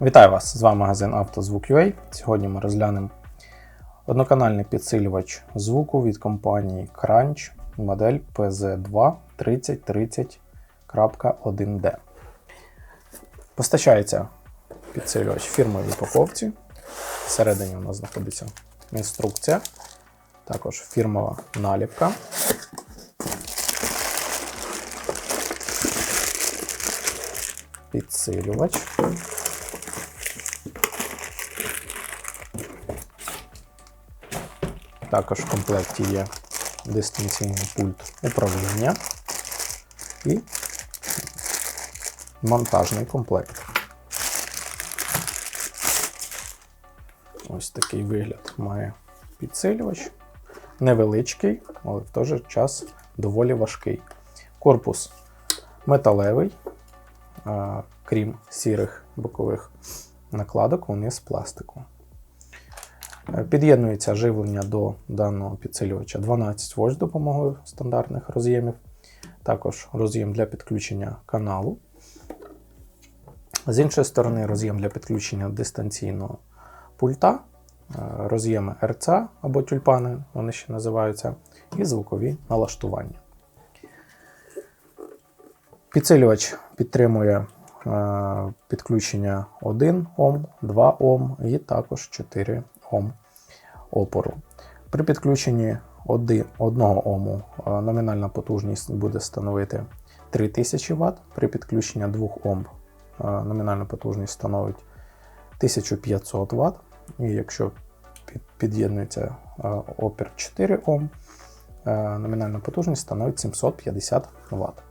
Вітаю вас! З вами магазин «Автозвук.UA». Сьогодні ми розглянемо одноканальний підсилювач звуку від компанії Crunch модель PZ2 3030.1D. Постачається підсилювач в упаковці. Всередині у нас знаходиться інструкція, також фірмова наліпка. Підсилювач. Також в комплекті є дистанційний пульт управління і монтажний комплект. Ось такий вигляд має підсилювач. Невеличкий, але в той же час доволі важкий. Корпус металевий, крім сірих бокових накладок, вони з пластику. Е, Під'єднується живлення до даного підсилювача 12 вольт з допомогою стандартних роз'ємів. Також роз'єм для підключення каналу. З іншої сторони, роз'єм для підключення дистанційного пульта, е, роз'єми RCA або тюльпани, вони ще називаються, і звукові налаштування. Підсилювач підтримує е, підключення 1 Ом, 2 Ом і також 4 Ом опору. При підключенні 1 Ому е, номінальна потужність буде становити 3000 Вт, при підключенні 2 Ом е, номінальна потужність становить 1500 Вт. І якщо під'єднується е, опір 4 Ом, номінальна потужність становить 750 Вт.